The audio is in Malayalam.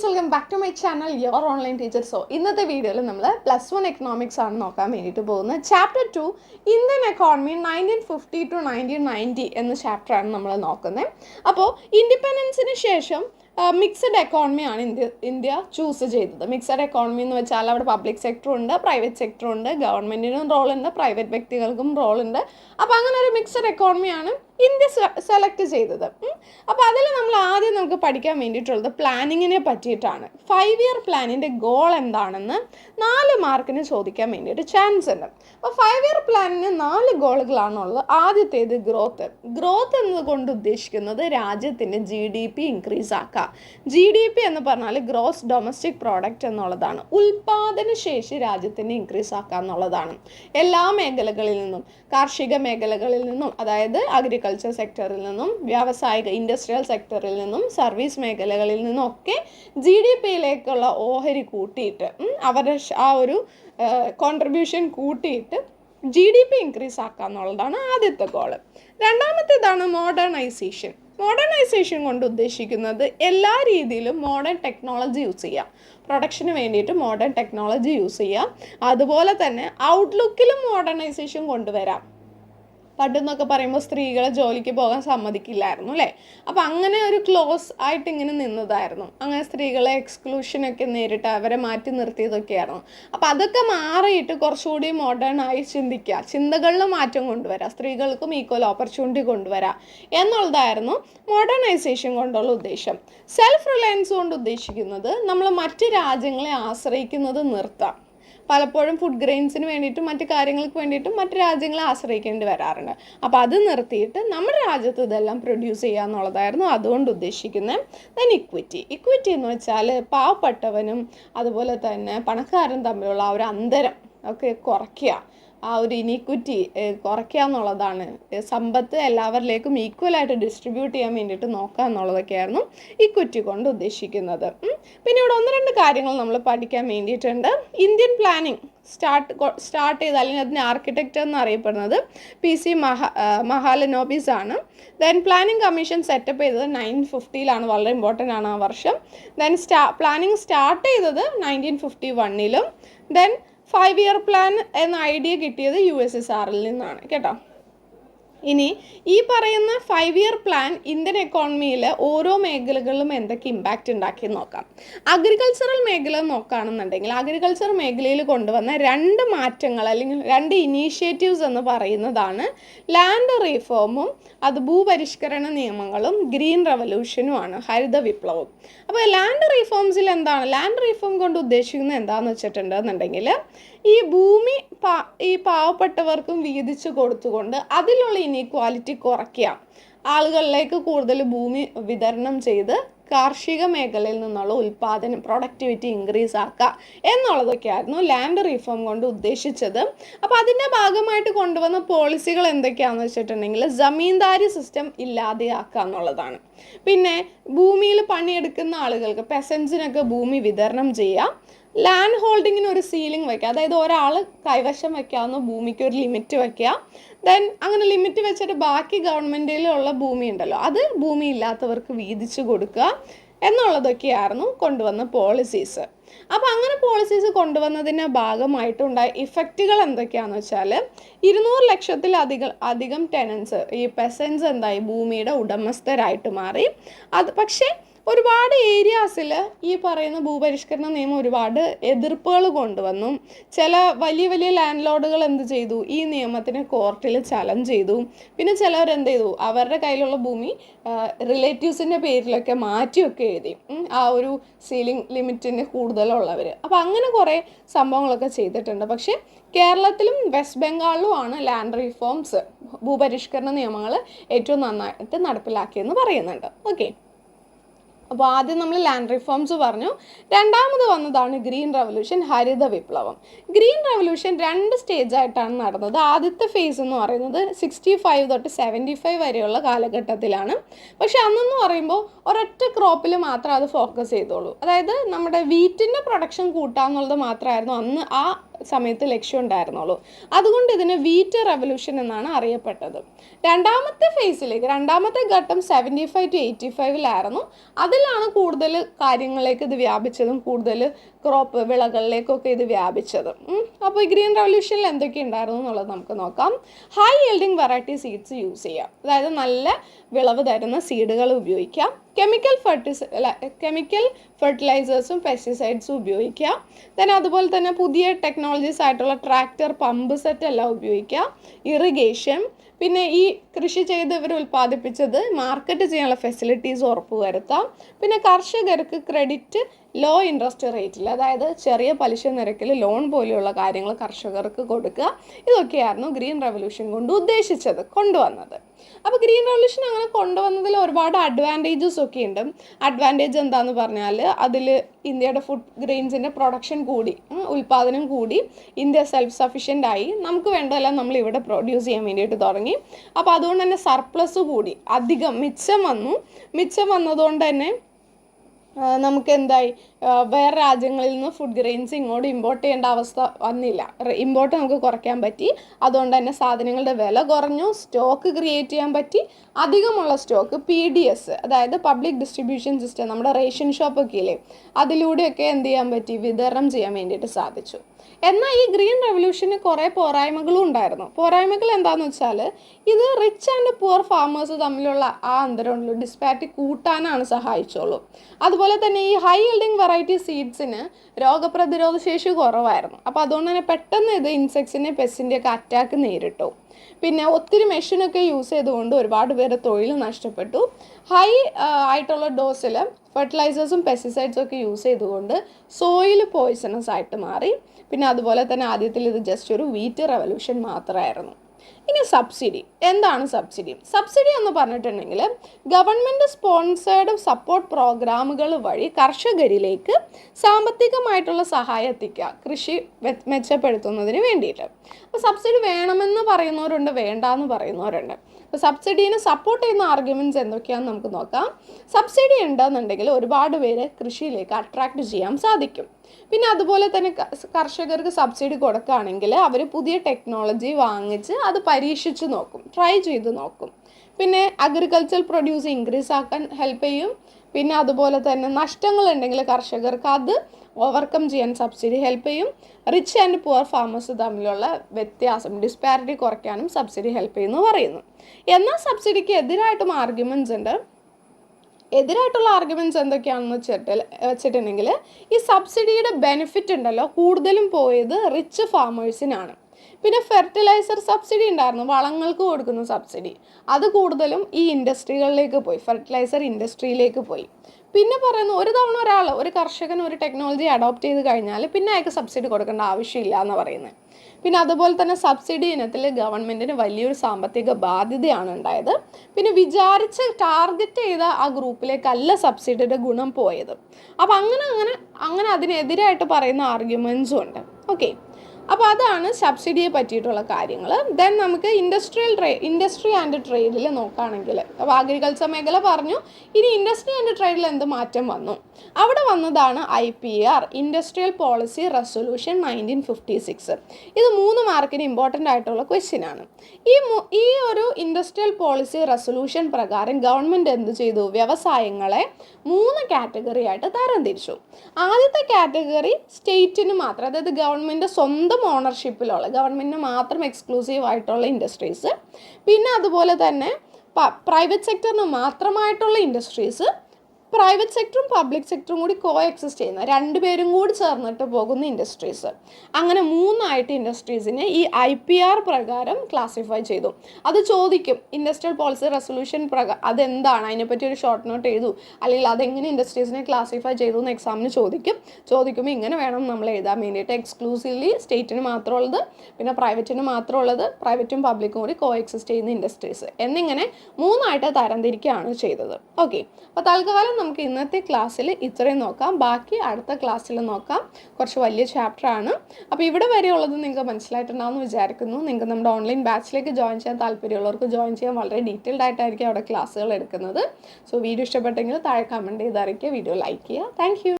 Friends welcome back to my channel your online teacher so ഇന്നത്തെ വീഡിയോയിൽ നമ്മൾ പ്ലസ് വൺ എക്കണോമിക്സ് ആണ് നോക്കാൻ വേണ്ടിയിട്ട് പോകുന്നത്. Chapter two Indian economy nineteen fifty to nineteen ninety എന്ന ചാപ്റ്ററാണ് നമ്മൾ നോക്കുന്നത് അപ്പോൾ ഇൻഡിപെൻഡൻസിന് ശേഷം മിക്സഡ് എക്കോണമിയാണ് ഇന്ത്യ ഇന്ത്യ ചൂസ് ചെയ്തത്. മിക്സഡ് എക്കോണമി എന്ന് വെച്ചാൽ അവിടെ പബ്ലിക് സെക്ടർ ഉണ്ട് പ്രൈവറ്റ് സെക്ടർ ഉണ്ട് ഗവൺമെന്റിനും റോളുണ്ട് പ്രൈവറ്റ് വ്യക്തികൾക്കും റോളുണ്ട് അപ്പോൾ അങ്ങനെ ഒരു മിക്സഡ് എക്കോണമിയാണ് ഇന്ത്യ സെലക്ട് ചെയ്തത്. അപ്പോൾ അതിൽ നമ്മൾ ആദ്യം നമുക്ക് പഠിക്കാൻ വേണ്ടിയിട്ടുള്ളത് പ്ലാനിങ്ങിനെ പറ്റിയിട്ടാണ്. ഫൈവ് ഇയർ പ്ലാനിന്റെ ഗോൾ എന്താണെന്ന് നാല് മാർക്കിന് ചോദിക്കാൻ വേണ്ടിയിട്ട് ചാൻസ് ഉണ്ട്. അപ്പോൾ ഫൈവ് ഇയർ പ്ലാനിന് നാല് ഗോളുകളാണുള്ളത് ആദ്യത്തേത് ഗ്രോത്ത് ഗ്രോത്ത് എന്നതുകൊണ്ട് ഉദ്ദേശിക്കുന്നത് രാജ്യത്തിന്റെ ജി ഡി പി ഇൻക്രീസ് ആക്കുക. ജി ഡി പി എന്ന് പറഞ്ഞാൽ ഗ്രോസ് ഡൊമസ്റ്റിക് പ്രോഡക്റ്റ് എന്നുള്ളതാണ്. ഉൽപാദന ശേഷി രാജ്യത്തിന്റെ ഇൻക്രീസ് ആക്കുക എന്നുള്ളതാണ്. എല്ലാ മേഖലകളിൽ നിന്നും കാർഷിക മേഖലകളിൽ നിന്നും അതായത് അഗ്രികൾച്ചർ സെക്ടറിൽ നിന്നും വ്യാവസായിക ഇൻഡസ്ട്രിയൽ സെക്ടറിൽ നിന്നും സർവീസ് മേഖലകളിൽ നിന്നും ഒക്കെ ജി ഡി പിയിലേക്കുള്ള ഓഹരി കൂട്ടിയിട്ട് അവരുടെ ആ ഒരു കോൺട്രിബ്യൂഷൻ കൂട്ടിയിട്ട് ജി ഡി പി ഇൻക്രീസ് ആക്കുക എന്നുള്ളതാണ് ആദ്യത്തെ ഗോൾ രണ്ടാമത്തേതാണ് മോഡേണൈസേഷൻ മോഡേണൈസേഷൻ കൊണ്ട് ഉദ്ദേശിക്കുന്നത് എല്ലാ രീതിയിലും മോഡേൺ ടെക്നോളജി യൂസ് ചെയ്യുക പ്രൊഡക്ഷന് വേണ്ടിയിട്ട് മോഡേൺ ടെക്നോളജി യൂസ് ചെയ്യുക അതുപോലെ തന്നെ ഔട്ട്ലുക്കിലും മോഡേണൈസേഷൻ കൊണ്ടുവരാം. പണ്ടെന്നൊക്കെ പറയുമ്പോൾ സ്ത്രീകളെ ജോലിക്ക് പോകാൻ സമ്മതിക്കില്ലായിരുന്നു അല്ലേ? അപ്പം അങ്ങനെ ഒരു ക്ലോസ് ആയിട്ട് ഇങ്ങനെ നിന്നതായിരുന്നു. അങ്ങനെ സ്ത്രീകളെ എക്സ്ക്ലൂഷനൊക്കെ നേരിട്ട് അവരെ മാറ്റി നിർത്തിയതൊക്കെയായിരുന്നു. അപ്പം അതൊക്കെ മാറിയിട്ട് കുറച്ചുകൂടി മോഡേൺ ആയി ചിന്തിക്കുക ചിന്തകളിൽ മാറ്റം കൊണ്ടുവരാം. സ്ത്രീകൾക്കും ഈക്വൽ ഓപ്പർച്യൂണിറ്റി കൊണ്ടുവരാം എന്നുള്ളതായിരുന്നു മോഡേണൈസേഷൻ കൊണ്ടുള്ള ഉദ്ദേശം. സെൽഫ് റിലയൻസ് കൊണ്ട് ഉദ്ദേശിക്കുന്നത് നമ്മൾ മറ്റ് രാജ്യങ്ങളെ ആശ്രയിക്കുന്നത് നിർത്താം. പലപ്പോഴും ഫുഡ് ഗ്രെയിൻസിന് വേണ്ടിയിട്ടും മറ്റു കാര്യങ്ങൾക്ക് വേണ്ടിയിട്ടും മറ്റു രാജ്യങ്ങളെ ആശ്രയിക്കേണ്ടി വരാറുണ്ട്. അപ്പോൾ അത് നിർത്തിയിട്ട് നമ്മുടെ രാജ്യത്ത് ഇതെല്ലാം പ്രൊഡ്യൂസ് ചെയ്യുക എന്നുള്ളതായിരുന്നു അതുകൊണ്ട് ഉദ്ദേശിക്കുന്നത് ദെൻ ഇക്വിറ്റി ഇക്വിറ്റി എന്ന് വെച്ചാൽ പാവപ്പെട്ടവനും അതുപോലെ തന്നെ പണക്കാരനും തമ്മിലുള്ള ആ ഒരു അന്തരം ഒക്കെ കുറയ്ക്കുക. ആ ഒരു ഇനീക്വിറ്റി കുറയ്ക്കുക എന്നുള്ളതാണ്. സമ്പത്ത് എല്ലാവരിലേക്കും ഈക്വലായിട്ട് ഡിസ്ട്രിബ്യൂട്ട് ചെയ്യാൻ വേണ്ടിയിട്ട് നോക്കുക എന്നുള്ളതൊക്കെയായിരുന്നു ഇക്വിറ്റി കൊണ്ട് ഉദ്ദേശിക്കുന്നത്. പിന്നെ ഇവിടെ ഒന്ന് രണ്ട് കാര്യങ്ങൾ നമ്മൾ പഠിക്കാൻ വേണ്ടിയിട്ടുണ്ട്. ഇന്ത്യൻ പ്ലാനിങ് സ്റ്റാർട്ട് സ്റ്റാർട്ട് ചെയ്ത് അല്ലെങ്കിൽ അതിന്റെ ആർക്കിടെക്റ്റ് എന്ന് അറിയപ്പെടുന്നത് പി സി മഹ മഹാലനോബിസ് ആണ്. ദെൻ പ്ലാനിങ് കമ്മീഷൻ സെറ്റപ്പ് ചെയ്തത് നയൻ ഫിഫ്റ്റിയിലാണ് വളരെ ഇമ്പോർട്ടന്റ് ആണ് ആ വർഷം. ദെൻ സ്റ്റാ പ്ലാനിങ് സ്റ്റാർട്ട് ചെയ്തത് നയന്റീൻ ഫിഫ്റ്റി വണ്ണിലും ദെൻ ഫൈവ് ഇയർ പ്ലാൻ എന്ന ഐഡിയ കിട്ടിയത് യു എസ് എസ് ആറിൽ നിന്നാണ് കേട്ടോ. ഇനി ഈ പറയുന്ന ഫൈവ് ഇയർ പ്ലാൻ ഇന്ത്യൻ എക്കോണമിയിൽ ഓരോ മേഖലകളിലും എന്തൊക്കെ ഇമ്പാക്റ്റ് ഉണ്ടാക്കി നോക്കാം. അഗ്രികൾച്ചറൽ മേഖല നോക്കുകയാണെന്നുണ്ടെങ്കിൽ അഗ്രികൾച്ചർ മേഖലയിൽ കൊണ്ടുവന്ന രണ്ട് മാറ്റങ്ങൾ അല്ലെങ്കിൽ രണ്ട് ഇനീഷ്യേറ്റീവ്സ് എന്ന് പറയുന്നതാണ് ലാൻഡ് റീഫോമും അത് ഭൂപരിഷ്കരണ നിയമങ്ങളും ഗ്രീൻ റവല്യൂഷനുമാണ് ഹരിത വിപ്ലവം അപ്പോൾ ലാൻഡ് റീഫോംസിൽ എന്താണ്? ലാൻഡ് റീഫോം കൊണ്ട് ഉദ്ദേശിക്കുന്നത് എന്താണെന്ന് വെച്ചിട്ടുണ്ടെന്നുണ്ടെങ്കിൽ ഈ ഭൂമി പാ ഈ പാവപ്പെട്ടവർക്കും വീതിച്ചു കൊടുത്തുകൊണ്ട് അതിലുള്ള ഇനീക്വാലിറ്റി കുറയ്ക്കുക. ആളുകളിലേക്ക് കൂടുതൽ ഭൂമി വിതരണം ചെയ്ത് കാർഷിക മേഖലയിൽ നിന്നുള്ള ഉൽപാദനം പ്രൊഡക്ടിവിറ്റി ഇൻക്രീസ് ആക്കുക എന്നുള്ളതൊക്കെയായിരുന്നു ലാൻഡ് റീഫോം കൊണ്ട് ഉദ്ദേശിച്ചത്. അപ്പോൾ അതിന്റെ ഭാഗമായിട്ട് കൊണ്ടുവന്ന പോളിസികൾ എന്തൊക്കെയാണെന്ന് വെച്ചിട്ടുണ്ടെങ്കിൽ ജമീന്ദാരി സിസ്റ്റം ഇല്ലാതെയാക്കുക എന്നുള്ളതാണ്. പിന്നെ ഭൂമിയിൽ പണിയെടുക്കുന്ന ആളുകൾക്ക് പെസൻസിനൊക്കെ ഭൂമി വിതരണം ചെയ്യുക ലാൻഡ് ഹോൾഡിങ്ങിന് ഒരു സീലിംഗ് വയ്ക്കുക അതായത് ഒരാൾ കൈവശം വയ്ക്കാവുന്ന ഭൂമിക്ക് ഒരു ലിമിറ്റ് വയ്ക്കുക ദെൻ അങ്ങനെ ലിമിറ്റ് വെച്ചിട്ട് ബാക്കി ഗവൺമെന്റിലുള്ള ഭൂമി ഉണ്ടല്ലോ അത് ഭൂമി ഇല്ലാത്തവർക്ക് വീതിച്ചു കൊടുക്കുക എന്നുള്ളതൊക്കെയായിരുന്നു കൊണ്ടുവന്ന പോളിസീസ് അപ്പോൾ അങ്ങനെ പോളിസീസ് കൊണ്ടുവന്നതിന്റെ ഭാഗമായിട്ടുണ്ടായ ഇഫക്റ്റുകൾ എന്തൊക്കെയാണെന്ന് വെച്ചാൽ ഇരുന്നൂറ് ലക്ഷത്തിലധികം അധികം ടെനൻസ് ഈ പെസൻസ് എന്തായി? ഭൂമിയുടെ ഉടമസ്ഥരായിട്ട് മാറി. അത് പക്ഷേ ഒരുപാട് ഏരിയാസിൽ ഈ പറയുന്ന ഭൂപരിഷ്കരണ നിയമം ഒരുപാട് എതിർപ്പുകൾ കൊണ്ടുവന്നു. ചില വലിയ വലിയ ലാൻഡ് ലോഡുകൾ എന്ത് ചെയ്തു? ഈ നിയമത്തിന് കോർട്ടിൽ ചലഞ്ച് ചെയ്തു. പിന്നെ ചിലവർ എന്ത് ചെയ്തു? അവരുടെ കയ്യിലുള്ള ഭൂമി റിലേറ്റീവ്സിന്റെ പേരിലൊക്കെ മാറ്റിയൊക്കെ എഴുതി. ആ ഒരു സീലിംഗ് ലിമിറ്റിന് കൂടുതലുള്ളവർ അപ്പോൾ അങ്ങനെ കുറേ സംഭവങ്ങളൊക്കെ ചെയ്തിട്ടുണ്ട്. പക്ഷേ കേരളത്തിലും വെസ്റ്റ് ബംഗാളിലുമാണ് ലാൻഡ് റിഫോംസ് ഭൂപരിഷ്കരണ നിയമങ്ങൾ ഏറ്റവും നന്നായിട്ട് നടപ്പിലാക്കിയെന്ന് പറയുന്നുണ്ട്. ഓക്കെ അപ്പോൾ ആദ്യം നമ്മൾ ലാൻഡ് റിഫോംസ് പറഞ്ഞു. രണ്ടാമത് വന്നതാണ് ഗ്രീൻ റവല്യൂഷൻ ഹരിത വിപ്ലവം. ഗ്രീൻ റവല്യൂഷൻ രണ്ട് സ്റ്റേജ് ആയിട്ടാണ് നടന്നത്. ആദ്യത്തെ ഫേസ് എന്ന് പറയുന്നത് സിക്സ്റ്റി ഫൈവ് തൊട്ട് സെവന്റി ഫൈവ് വരെയുള്ള കാലഘട്ടത്തിലാണ്. പക്ഷേ അന്നെന്ന് പറയുമ്പോൾ ഒരൊറ്റ ക്രോപ്പിൽ മാത്രം അത് ഫോക്കസ് ചെയ്തോളൂ അതായത് നമ്മുടെ വീറ്റിന്റെ പ്രൊഡക്ഷൻ കൂട്ടാന്നുള്ളത് മാത്രമായിരുന്നു അന്ന് ആ സമയത്ത് ലക്ഷ്യം ഉണ്ടായിരുന്നുള്ളൂ അതുകൊണ്ട് ഇതിന് വീറ്റ് റെവല്യൂഷൻ എന്നാണ് അറിയപ്പെട്ടത്. രണ്ടാമത്തെ ഫേസിലേക്ക് രണ്ടാമത്തെ ഘട്ടം സെവന്റി ഫൈവ് ടു എയ്റ്റി ഫൈവിലായിരുന്നു അതിലാണ് കൂടുതൽ കാര്യങ്ങളിലേക്ക് ഇത് വ്യാപിച്ചതും കൂടുതൽ ക്രോപ്പ് വിളകളിലേക്കൊക്കെ ഇത് വ്യാപിച്ചത്. അപ്പോൾ ഈ ഗ്രീൻ റെവല്യൂഷനിൽ എന്തൊക്കെ ഉണ്ടായിരുന്നു എന്നുള്ളത് നമുക്ക് നോക്കാം. High yielding variety seeds use ചെയ്യാം. അതായത് നല്ല വിളവ് തരുന്ന സീഡുകൾ ഉപയോഗിക്കാം. കെമിക്കൽ ഫെർട്ടിസ് കെമിക്കൽ ഫെർട്ടിലൈസേഴ്സും പെസ്റ്റിസൈഡ്സും ഉപയോഗിക്കാം. ദെൻ അതുപോലെ തന്നെ പുതിയ ടെക്നോളജീസ് ആയിട്ടുള്ള ട്രാക്ടർ പമ്പ് സെറ്റ് എല്ലാം ഉപയോഗിക്കാം. ഇറിഗേഷൻ പിന്നെ ഈ കൃഷി ചെയ്ത് ഇവർ ഉൽപ്പാദിപ്പിച്ചത് മാർക്കറ്റ് ചെയ്യാനുള്ള ഫെസിലിറ്റീസ് ഉറപ്പുവരുത്താം. പിന്നെ കർഷകർക്ക് ക്രെഡിറ്റ് ലോ ഇൻട്രസ്റ്റ് റേറ്റിൽ അതായത് ചെറിയ പലിശ നിരക്കിൽ ലോൺ പോലെയുള്ള കാര്യങ്ങൾ കർഷകർക്ക് കൊടുക്കുക. ഇതൊക്കെയായിരുന്നു ഗ്രീൻ റെവല്യൂഷൻ കൊണ്ട് ഉദ്ദേശിച്ചത് കൊണ്ടുവന്നത്. അപ്പോൾ ഗ്രീൻ റെവല്യൂഷൻ അങ്ങനെ കൊണ്ടുവന്നതിൽ ഒരുപാട് അഡ്വാന്റേജസ് ഒക്കെ ഉണ്ട്. അഡ്വാന്റേജ് എന്താന്ന് പറഞ്ഞാൽ അതിൽ ഇന്ത്യയുടെ ഫുഡ് ഗ്രെയിൻസിന്റെ പ്രൊഡക്ഷൻ കൂടി ഉൽപ്പാദനം കൂടി ഇന്ത്യ സെൽഫ് സഫീഷ്യന്റ് ആയി. നമുക്ക് വേണ്ടതെല്ലാം നമ്മൾ ഇവിടെ പ്രൊഡ്യൂസ് ചെയ്യാൻ വേണ്ടിയിട്ട് തുടങ്ങി. അപ്പോൾ അതുകൊണ്ട് തന്നെ സർപ്ലസ് കൂടി അധികം മിച്ചം വന്നു. മിച്ചം വന്നതുകൊണ്ട് തന്നെ നമുക്ക് എന്തായി? വേറെ രാജ്യങ്ങളിൽ നിന്ന് ഫുഡ് ഗ്രെയിൻസ് ഇങ്ങോട്ട് ഇമ്പോർട്ട് ചെയ്യേണ്ട അവസ്ഥ വന്നില്ല. ഇമ്പോർട്ട് നമുക്ക് കുറയ്ക്കാൻ പറ്റി. അതുകൊണ്ട് തന്നെ സാധനങ്ങളുടെ വില കുറഞ്ഞു സ്റ്റോക്ക് ക്രിയേറ്റ് ചെയ്യാൻ പറ്റി. അധികമുള്ള സ്റ്റോക്ക് പി ഡി എസ് അതായത് പബ്ലിക് ഡിസ്ട്രിബ്യൂഷൻ സിസ്റ്റം നമ്മുടെ റേഷൻ ഷോപ്പൊക്കെ ഇല്ലേ അതിലൂടെയൊക്കെ എന്ത് ചെയ്യാൻ പറ്റി? വിതരണം ചെയ്യാൻ വേണ്ടിയിട്ട് സാധിച്ചു. എന്നാൽ ഈ ഗ്രീൻ റെവല്യൂഷന് കുറേ പോരായ്മകളും ഉണ്ടായിരുന്നു. പോരായ്മകൾ എന്താണെന്ന് വെച്ചാൽ ഇത് റിച്ച് ആൻഡ് പുവർ ഫാമേഴ്സ് തമ്മിലുള്ള ആ അന്തരമുള്ള ഡിസ്പാറ്റ് കൂട്ടാനാണ് സഹായിച്ചോളൂ. അതുപോലെ തന്നെ ഈ ഹൈ yielding വെറൈറ്റി സീഡ്സിന് രോഗപ്രതിരോധ ശേഷി കുറവായിരുന്നു. അപ്പോൾ അതുകൊണ്ട് തന്നെ പെട്ടെന്ന് ഇത് ഇൻസെക്ട്സിനെ പെസ്റ്റിന്റെയൊക്കെ അറ്റാക്ക് നേരിട്ടു. പിന്നെ ഒത്തിരി മെഷീനൊക്കെ യൂസ് ചെയ്തുകൊണ്ട് ഒരുപാട് പേര് തൊഴിൽ നഷ്ടപ്പെട്ടു. ഹൈ ആയിട്ടുള്ള ഡോസിൽ ഫെർട്ടിലൈസേഴ്സും പെസ്റ്റിസൈഡ്സും ഒക്കെ യൂസ് ചെയ്തുകൊണ്ട് സോയിൽ പോയിസണസ് ആയിട്ട് മാറി. പിന്നെ അതുപോലെ തന്നെ ആദ്യത്തിൽ ഇത് ജസ്റ്റ് ഒരു വീറ്റ് റെവല്യൂഷൻ മാത്രമായിരുന്നു. ഇനി സബ്സിഡി. എന്താണ് സബ്സിഡി? സബ്സിഡി എന്ന് പറഞ്ഞിട്ടുണ്ടെങ്കിൽ ഗവൺമെന്റ് സ്പോൺസേർഡ് സപ്പോർട്ട് പ്രോഗ്രാമുകൾ വഴി കർഷകരിലേക്ക് സാമ്പത്തികമായിട്ടുള്ള സഹായം എത്തിക്കുക കൃഷി മെച്ചപ്പെടുത്തുന്നതിന് വേണ്ടിയിട്ട്. അപ്പോൾ സബ്സിഡി വേണമെന്ന് പറയുന്നവരുണ്ട് വേണ്ട എന്ന് പറയുന്നവരുണ്ട്. അപ്പോൾ സബ്സിഡീനെ സപ്പോർട്ട് ചെയ്യുന്ന ആർഗ്യുമെന്റ്സ് എന്തൊക്കെയാണെന്ന് നമുക്ക് നോക്കാം. സബ്സിഡി ഉണ്ടെന്നുണ്ടെങ്കിൽ ഒരുപാട് പേര് കൃഷിയിലേക്ക് അട്രാക്റ്റ് ചെയ്യാൻ സാധിക്കും. പിന്നെ അതുപോലെ തന്നെ കർഷകർക്ക് സബ്സിഡി കൊടുക്കുകയാണെങ്കിൽ അവർ പുതിയ ടെക്നോളജി വാങ്ങിച്ച് അത് പരീക്ഷിച്ച് നോക്കും ട്രൈ ചെയ്ത് നോക്കും. പിന്നെ അഗ്രികൾച്ചർ പ്രൊഡ്യൂസ് ഇൻക്രീസ് ആക്കാൻ ഹെൽപ്പ് ചെയ്യും. പിന്നെ അതുപോലെ തന്നെ നഷ്ടങ്ങൾ ഉണ്ടെങ്കിൽ കർഷകർക്ക് അത് ഓവർകം ചെയ്യാൻ സബ്സിഡി ഹെൽപ്പ് ചെയ്യും. റിച്ച് ആൻഡ് പുവർ ഫാമേഴ്സ് തമ്മിലുള്ള വ്യത്യാസം ഡിസ്പാരിറ്റി കുറയ്ക്കാനും സബ്സിഡി ഹെൽപ്പ് ചെയ്യുന്നു പറയുന്നു. എന്നാൽ സബ്സിഡിക്ക് എതിരായിട്ടും ആർഗ്യുമെന്റ്സ് ഉണ്ട്. എതിരായിട്ടുള്ള ആർഗ്യുമെന്റ്സ് എന്തൊക്കെയാണെന്ന് വെച്ചിട്ട് വെച്ചിട്ടുണ്ടെങ്കിൽ ഈ സബ്സിഡിയുടെ ബെനിഫിറ്റ് ഉണ്ടല്ലോ കൂടുതലും പോയത് റിച്ച് ഫാമേഴ്സിനാണ് പിന്നെ ഫെർട്ടിലൈസർ സബ്സിഡി ഉണ്ടായിരുന്നു. വളങ്ങൾക്ക് കൊടുക്കുന്ന സബ്സിഡി അത് കൂടുതലും ഈ ഇൻഡസ്ട്രികളിലേക്ക് പോയി. ഫെർട്ടിലൈസർ ഇൻഡസ്ട്രിയിലേക്ക് പോയി. പിന്നെ പറയുന്നു ഒരു തവണ ഒരാൾ ഒരു കർഷകൻ ഒരു ടെക്നോളജി അഡോപ്റ്റ് ചെയ്ത് കഴിഞ്ഞാൽ പിന്നെ അയാൾക്ക് സബ്സിഡി കൊടുക്കേണ്ട ആവശ്യമില്ല എന്ന് പറയുന്നത് പിന്നെ അതുപോലെ തന്നെ സബ്സിഡി ഇനത്തിൽ ഗവൺമെന്റിന് വലിയൊരു സാമ്പത്തിക ബാധ്യതയാണ് ഉണ്ടായത്. പിന്നെ വിചാരിച്ച് ടാർഗറ്റ് ചെയ്ത ആ ഗ്രൂപ്പിലേക്കല്ല സബ്സിഡിയുടെ ഗുണം പോയത്. അപ്പോൾ അങ്ങനെ അങ്ങനെ അങ്ങനെ അതിനെതിരായിട്ട് പറയുന്ന ആർഗ്യുമെൻസും ഉണ്ട്. ഓക്കെ അപ്പോൾ അതാണ് സബ്സിഡിയെ പറ്റിയിട്ടുള്ള കാര്യങ്ങൾ ദെൻ നമുക്ക് ഇൻഡസ്ട്രിയൽ ട്രേ ഇൻഡസ്ട്രി ആൻഡ് ട്രേഡിൽ നോക്കുകയാണെങ്കിൽ അപ്പോൾ അഗ്രികൾച്ചർ മേഖല പറഞ്ഞു. ഇനി ഇൻഡസ്ട്രി ആൻഡ് ട്രേഡിൽ എന്ത് മാറ്റം വന്നു? അവിടെ വന്നതാണ് I P R industrial policy resolution nineteen fifty six ഇത് മൂന്ന് മാർക്കിന് ഇമ്പോർട്ടന്റ് ആയിട്ടുള്ള ക്വസ്റ്റ്യൻ ആണ്. ഈ ഈ ഒരു ഇൻഡസ്ട്രിയൽ പോളിസി റെസൊല്യൂഷൻ പ്രകാരം ഗവൺമെന്റ് എന്ത് ചെയ്തു? വ്യവസായങ്ങളെ മൂന്ന് കാറ്റഗറി ആയിട്ട് തരംതിരിച്ചു. ആദ്യത്തെ കാറ്റഗറി സ്റ്റേറ്റിന് മാത്രം. അതായത് ഗവൺമെന്റ് സ്വന്തം ഓണർഷിപ്പിലുള്ള ഗവൺമെന്റിന് മാത്രം എക്സ്ക്ലൂസീവ് ആയിട്ടുള്ള ഇൻഡസ്ട്രീസ് പിന്നെ അതുപോലെ തന്നെ പ്രൈവറ്റ് സെക്ടറിന് മാത്രമായിട്ടുള്ള ഇൻഡസ്ട്രീസ് പ്രൈവറ്റ് സെക്ടറും പബ്ലിക് സെക്ടറും കൂടി കോ എക്സിസ്റ്റ് ചെയ്യുന്ന രണ്ടുപേരും കൂടി ചേർന്നിട്ട് പോകുന്ന ഇൻഡസ്ട്രീസ് അങ്ങനെ മൂന്നായിട്ട് ഇൻഡസ്ട്രീസിനെ ഈ ഐ പി ആർ പ്രകാരം ക്ലാസിഫൈ ചെയ്തു. അത് ചോദിക്കും ഇൻഡസ്ട്രിയൽ പോളിസി റെസൊല്യൂഷൻ പ്രകാരം അതെന്താണ്? അതിനെപ്പറ്റി ഒരു ഷോർട്ട് നോട്ട് എഴുതു. അല്ലെങ്കിൽ അതെങ്ങനെ ഇൻഡസ്ട്രീസിനെ ക്ലാസിഫൈ ചെയ്തു എന്ന് എക്സാമിന് ചോദിക്കും. ചോദിക്കുമ്പോൾ ഇങ്ങനെ വേണം നമ്മൾ എഴുതാൻ വേണ്ടിയിട്ട്. എക്സ്ക്ലൂസീവ്ലി സ്റ്റേറ്റിന് മാത്രമുള്ളത് പിന്നെ പ്രൈവറ്റിന് മാത്രമുള്ളത് പ്രൈവറ്റും പബ്ലിക്കും കൂടി കോ എക്സിസ്റ്റ് ചെയ്യുന്ന ഇൻഡസ്ട്രീസ് എന്നിങ്ങനെ മൂന്നായിട്ട് തരംതിരിക്കുകയാണ് ചെയ്തത്. ഓക്കെ അപ്പോൾ തൽക്കാലം നമുക്ക് ഇന്നത്തെ ക്ലാസ്സിൽ ഇത്രയും നോക്കാം. ബാക്കി അടുത്ത ക്ലാസ്സിൽ നോക്കാം. കുറച്ച് വലിയ ചാപ്റ്ററാണ് അപ്പോൾ ഇവിടെ ഉള്ളത് നിങ്ങൾക്ക് മനസ്സിലായിട്ടുണ്ടാവുമെന്ന് വിചാരിക്കുന്നു. നിങ്ങൾക്ക് നമ്മുടെ ഓൺലൈൻ ബാച്ചിലേക്ക് ജോയിൻ ചെയ്യാൻ താല്പര്യമുള്ളവർക്ക് ജോയിൻ ചെയ്യാൻ വളരെ ഡീറ്റെയിൽഡ് ആയിട്ടായിരിക്കും അവിടെ ക്ലാസ്സുകൾ എടുക്കുന്നത്. സോ വീഡിയോ ഇഷ്ടപ്പെട്ടെങ്കിൽ താഴെ കമന്റ് ചെയ്ത് വീഡിയോ ലൈക്ക് ചെയ്യുക. താങ്ക്